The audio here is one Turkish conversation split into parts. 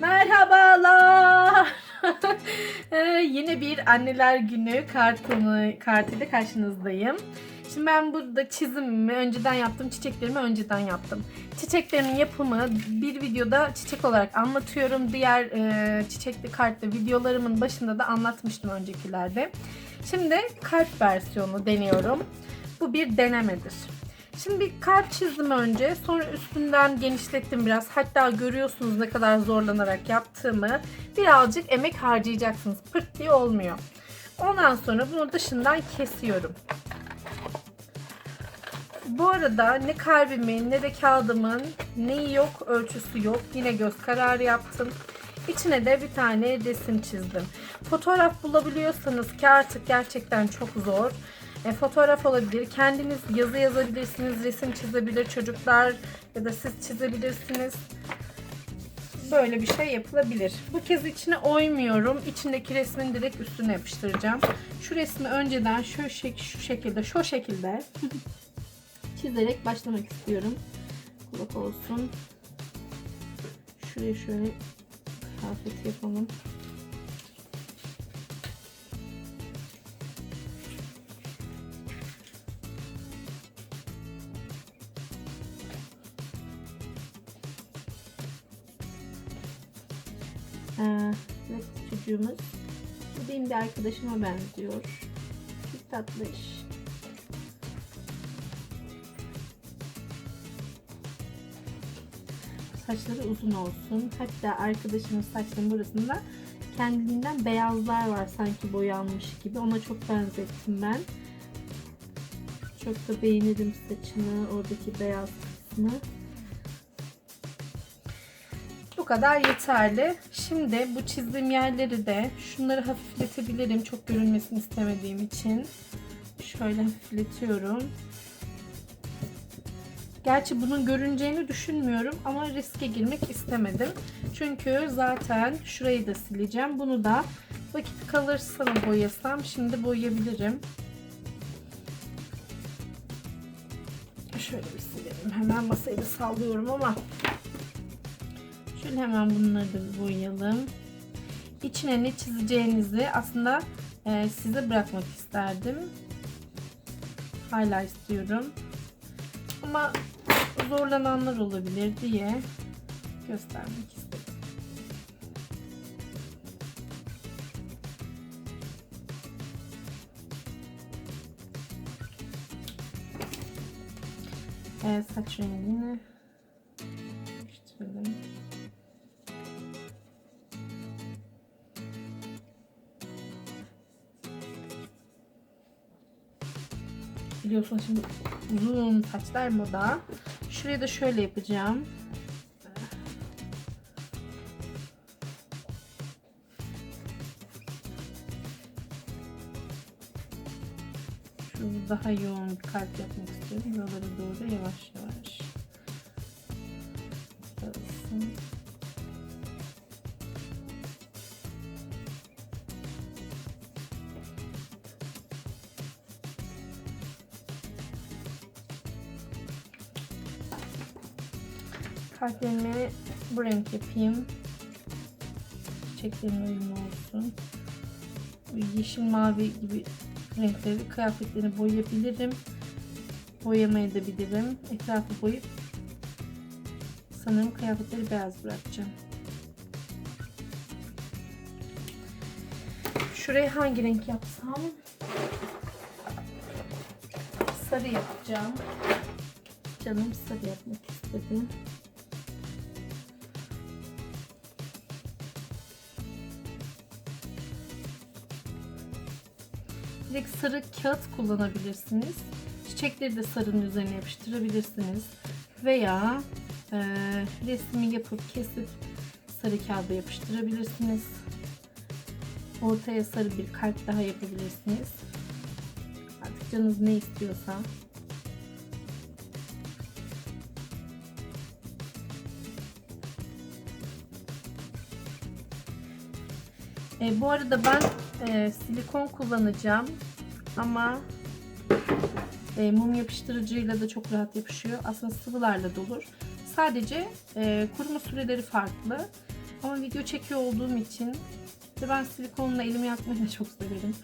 Merhabalar. Ee, Yine bir anneler günü kartını kartıyla karşınızdayım. Şimdi ben burada çizimimi önceden yaptım, çiçeklerimi önceden yaptım. Çiçeklerimin yapımı bir videoda çiçek olarak anlatıyorum. Diğer e, çiçekli kartlı videolarımın başında da anlatmıştım öncekilerde. Şimdi kalp versiyonu deniyorum. Bu bir denemedir. Şimdi bir kalp çizdim önce. Sonra üstünden genişlettim biraz. Hatta görüyorsunuz ne kadar zorlanarak yaptığımı. Birazcık emek harcayacaksınız. Pırt diye olmuyor. Ondan sonra bunu dışından kesiyorum. Bu arada ne kalbimin ne de kağıdımın neyi yok ölçüsü yok. Yine göz kararı yaptım. İçine de bir tane resim çizdim. Fotoğraf bulabiliyorsanız ki artık gerçekten çok zor. E, fotoğraf olabilir. Kendiniz yazı yazabilirsiniz. Resim çizebilir çocuklar ya da siz çizebilirsiniz. Böyle bir şey yapılabilir. Bu kez içine oymuyorum. İçindeki resmin direkt üstüne yapıştıracağım. Şu resmi önceden şu, şek şu şekilde, şu şekilde çizerek başlamak istiyorum. Kulak olsun. Şuraya şöyle kıyafet yapalım. Ee, çocuğumuz. Bu benim bir arkadaşıma benziyor. Çok tatlı iş. Saçları uzun olsun. Hatta arkadaşımın saçlarının burasında kendiliğinden beyazlar var sanki boyanmış gibi. Ona çok benzettim ben. Çok da beğenirim saçını, oradaki beyaz kısmı. Kadar yeterli. Şimdi bu çizdiğim yerleri de şunları hafifletebilirim. Çok görünmesini istemediğim için. Şöyle hafifletiyorum. Gerçi bunun görüneceğini düşünmüyorum ama riske girmek istemedim. Çünkü zaten şurayı da sileceğim. Bunu da vakit kalırsa mı boyasam şimdi boyayabilirim. Şöyle bir silelim. Hemen masayı da sallıyorum ama Şöyle hemen bunları da boyayalım. İçine ne çizeceğinizi aslında e, size bırakmak isterdim. Hala istiyorum. Ama zorlananlar olabilir diye göstermek istedim. Evet, saç rengini değiştirelim. Biliyorsunuz şimdi uzun saçlar moda. Şuraya da şöyle yapacağım. Şurada daha yoğun bir kalp yapmak istiyorum. Buralara doğru yavaş yavaş. Kalplerimi bu renk yapayım. Çiçeklerim uyumlu olsun. Yeşil mavi gibi renkleri kıyafetlerini boyayabilirim. Boyamayı da bilirim. Etrafı boyayıp sanırım kıyafetleri beyaz bırakacağım. Şuraya hangi renk yapsam? Sarı yapacağım. Canım sarı yapmak istedim. Direkt sarı kağıt kullanabilirsiniz. Çiçekleri de sarının üzerine yapıştırabilirsiniz. Veya e, resmi yapıp kesip sarı kağıda yapıştırabilirsiniz. Ortaya sarı bir kalp daha yapabilirsiniz. Artık canınız ne istiyorsa. E, bu arada ben e, silikon kullanacağım ama e, mum yapıştırıcıyla da çok rahat yapışıyor. Aslında sıvılarla da olur. Sadece e, kuruma süreleri farklı. Ama video çekiyor olduğum için de ben silikonla elimi yakmayı da çok severim.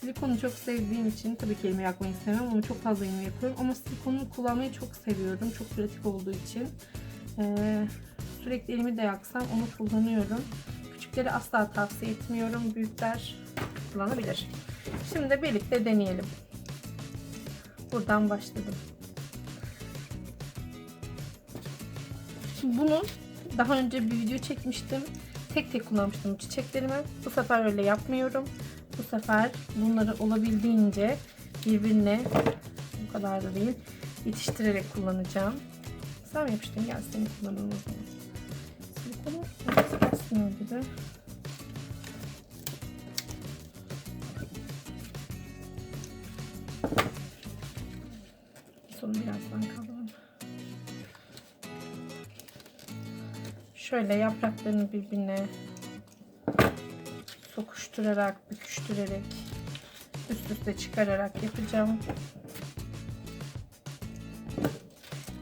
Silikonu çok sevdiğim için tabii ki elimi yakmayı sevmem ama çok fazla elimi yakıyorum. Ama silikonu kullanmayı çok seviyorum. Çok pratik olduğu için. Ee, sürekli elimi de yaksam onu kullanıyorum. Küçükleri asla tavsiye etmiyorum. Büyükler kullanabilir. Şimdi de birlikte deneyelim. Buradan başladım. Şimdi bunu daha önce bir video çekmiştim. Tek tek kullanmıştım çiçeklerimi. Bu sefer öyle yapmıyorum. Bu sefer bunları olabildiğince birbirine bu kadar da değil yetiştirerek kullanacağım. Sen yapıştın? Gel seni kullanalım. Biraz kesmiyor gibi. Sonu birazdan kalalım. Şöyle yapraklarını birbirine sokuşturarak, büküştürerek, üst üste çıkararak yapacağım.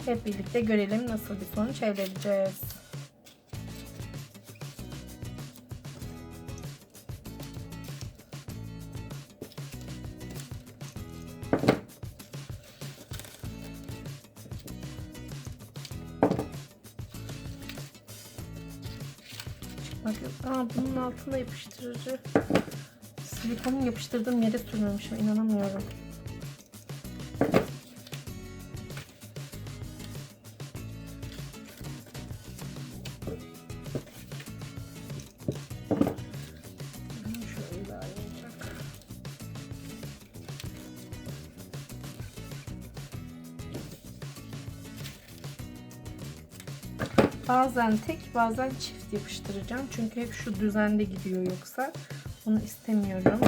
Hep birlikte görelim nasıl bir sonuç elde edeceğiz. Bak, aa, bunun altında yapıştırıcı. Silikonu yapıştırdığım yere sürmemişim. inanamıyorum. Bazen tek bazen çift yapıştıracağım. Çünkü hep şu düzende gidiyor yoksa. Onu istemiyorum.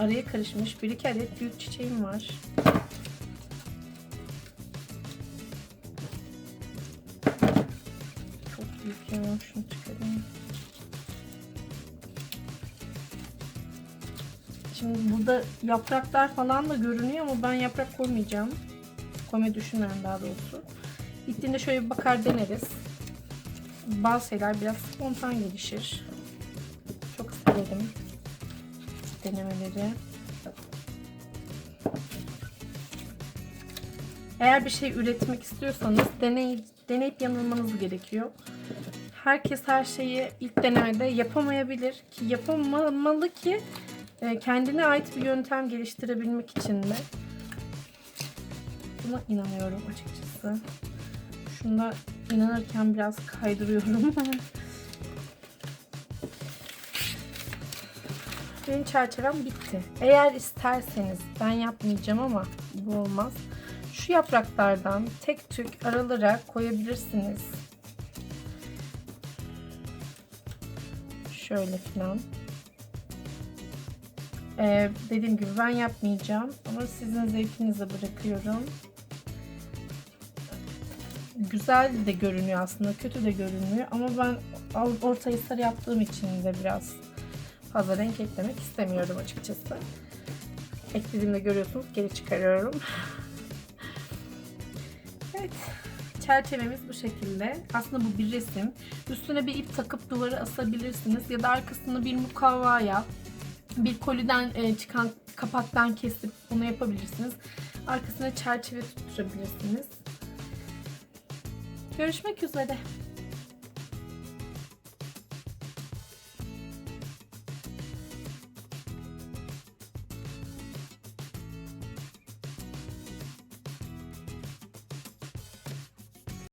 Araya karışmış bir iki adet büyük çiçeğim var. Çok büyük ya. Şunu çıkarayım. Şimdi burada yapraklar falan da görünüyor ama ben yaprak koymayacağım. Koymayı düşünmüyorum daha doğrusu. Gittiğinde şöyle bir bakar deneriz. Bazı şeyler biraz spontan gelişir. Çok isterim denemeleri. Eğer bir şey üretmek istiyorsanız deney, deneyip yanılmanız gerekiyor. Herkes her şeyi ilk denemede yapamayabilir ki yapamalı ki e, kendine ait bir yöntem geliştirebilmek için de. Buna inanıyorum açıkçası. Şunda inanırken biraz kaydırıyorum. Benim çerçevem bitti. Eğer isterseniz ben yapmayacağım ama bu olmaz. Şu yapraklardan tek tük aralara koyabilirsiniz. Şöyle falan. Ee, dediğim gibi ben yapmayacağım ama sizin zevkinize bırakıyorum. Güzel de görünüyor aslında, kötü de görünüyor ama ben ortayı sarı yaptığım için de biraz fazla renk eklemek istemiyorum açıkçası. Eklediğimde görüyorsunuz geri çıkarıyorum. evet. Çerçevemiz bu şekilde. Aslında bu bir resim. Üstüne bir ip takıp duvara asabilirsiniz. Ya da arkasını bir mukavvaya, bir koliden e, çıkan kapaktan kesip bunu yapabilirsiniz. Arkasına çerçeve tutturabilirsiniz. Görüşmek üzere.